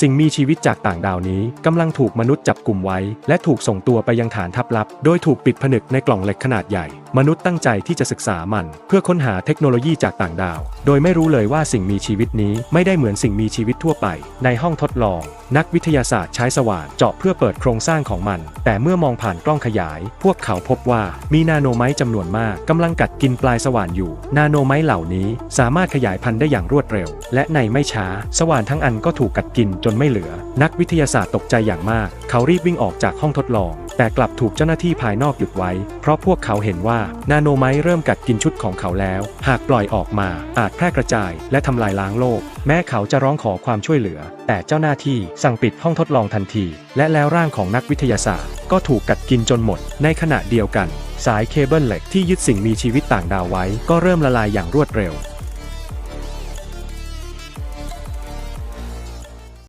สิ่งมีชีวิตจากต่างดาวนี้กำลังถูกมนุษย์จับกลุ่มไว้ และถูกส่งตัวไปยังฐานทัพลับ โดยถูกปิดผนึกในกล่องเหล็กขนาดใหญ่ มนุษย์ตั้งใจที่จะศึกษามัน เพื่อค้นหาเทคโนโลยีจากต่างดาว โดยไม่รู้เลยว่าสิ่งมีชีวิตนี้ไม่ได้เหมือนสิ่งมีชีวิตทั่วไป ในห้องทดลอง นักวิทยาศาสตร์ใช้สว่านเจาะเพื่อเปิดโครงสร้างของมัน แต่เมื่อมองผ่านกล้องขยาย พวกเขาพบว่ามีนาโนไม้จำนวนมากกำลังกัดกินปลายสว่านอยู่ นาโนไม้เหล่านี้สามารถขยายพันธุ์ได้อย่างรวดเร็ว และในไม่ช้า สว่านทั้งอันก็ถูกกัดกินจนไม่เหลือ นักวิทยาศาสตร์ตกใจอย่างมาก เขารีบวิ่งออกจากห้องทดลอง แต่กลับถูกเจ้าหน้าที่ภายนอกหยุดไว้ เพราะพวกเขาเห็นว่านาโนไมต์เริ่มกัดกินชุดของเขาแล้ว หากปล่อยออกมา อาจแพร่กระจาย และทำลายล้างโลก แม้เขาจะร้องขอความช่วยเหลือ แต่เจ้าหน้าที่สั่งปิดห้องทดลองทันที และแล้วร่างของนักวิทยาศาสตร์ ก็ถูกกัดกินจนหมด ในขณะเดียวกัน สายเคเบิลเหล็กที่ยึดสิ่งมีชีวิตต่างดาวไว้ ก็เริ่มละลายอย่างรวดเร็ว